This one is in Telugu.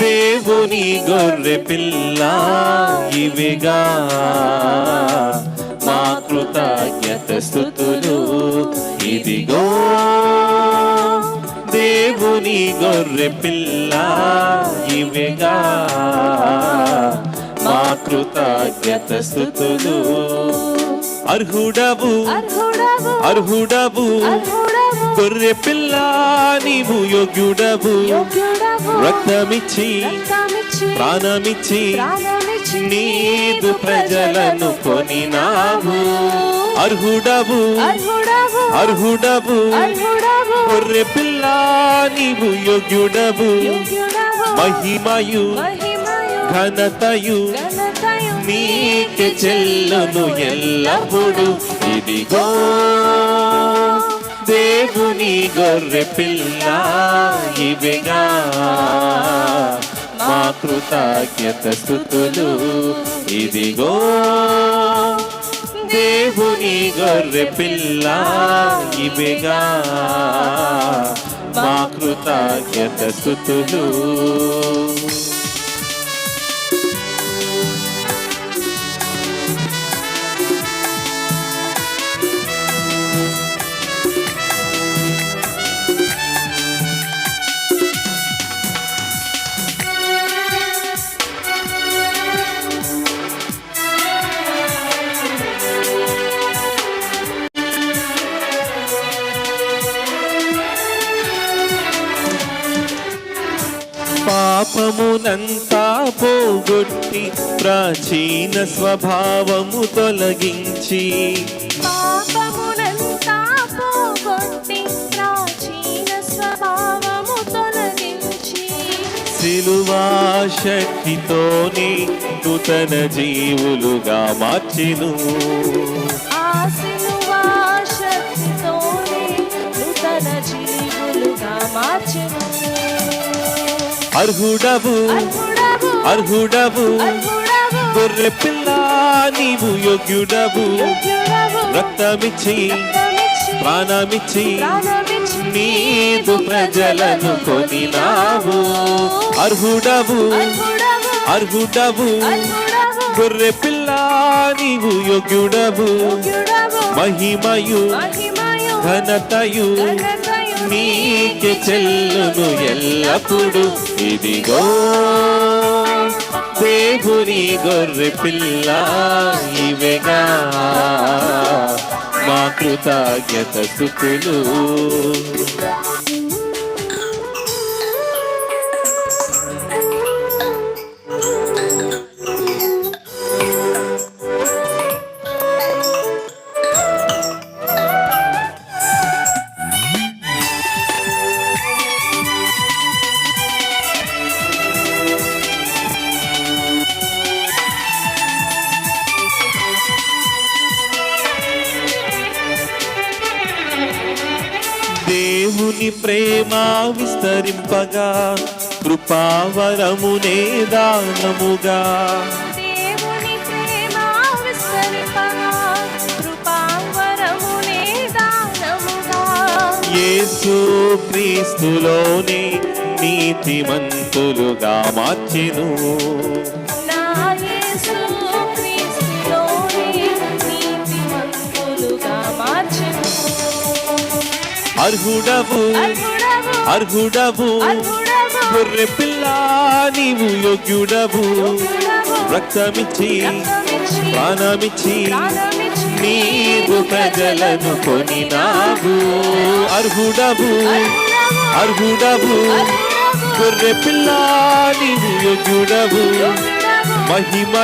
దేవుని గొర్రె పిల్ల ఇవిగా. మా కృతజ్ఞత స్థుతులు ఇదిగో దేవుని గొర్రె పిల్ల ఇవిగా. మా కృతజ్ఞత స్థుతులు. అర్హుడవు అర్హుడవు అర్హుడవు గొర్రె పిల్ల నీవు యోగ్యుడవు. రక్తమిచ్చి ప్రాణమిచ్చి నీదు ప్రజలను కొనినావు. అర్హుడవు. అర్హుడవు. అర్హుడవు. గొర్రె పిల్ల నీవు యోగ్యుడవు. మహిమయు ఘనతయు నీకే చెల్లును ఎల్లప్పుడు. ఇదిగో దేవుని గొర్రె పిల్ల ఇవిగా. మా కృతజ్ఞత స్థుతులు ఇదిగో. దేవుని గొర్రె పిల్ల ఇవిగా. మా కృతజ్ఞత స్థుతులు పాపమునంతా పోగొట్టి ప్రాచీన స్వభావము తొలగించి. పాపమునంతా పోగొట్టి ప్రాచీన స్వభావము తొలగించి. సిలువా శక్తితోనే నూతన జీవులుగా మార్చెను. శక్తితోనే నూతన జీవులుగా మార్చెను. అర్హుడవు అర్హుడవు. గొర్రె పిల్ల నీవు యోగ్యుడవు. రక్తమిచ్చి ప్రాణమిచ్చి ప్రాణమిచ్చి నీదు ప్రజలను కొనినావు. అర్హుడవు అర్హుడవు. గొర్రె పిల్ల నీవు యోగ్యుడవు. మహిమయు ఘనతయు నీకు చెల్లును ఎల్లప్పుడు. ఇదిగో దేవుని గొర్రె పిల్ల ఇవెగా మా కృతజ్ఞత స్థుతులు. దేవుని ప్రేమ విస్తరింపగా కృపావరమునే దానముగా. దేవుని ప్రేమ విస్తరింపగా కృపావరమునే దానముగా. యేసు క్రీస్తులోనే నీతిమంతులుగా మార్చెను. నా యేసు అర్హుడవు. అర్హుడవు. గొర్రె పిల్ల నీవు యోగ్యుడవు. రక్తమిచ్చి ప్రాణమిచ్చి నీవు ప్రజలను కొనినావు. అర్హుడవు. అర్హుడవు. అర్హుడవు. గొర్రె పిల్ల నీవు యోగ్యుడవు. మహిమ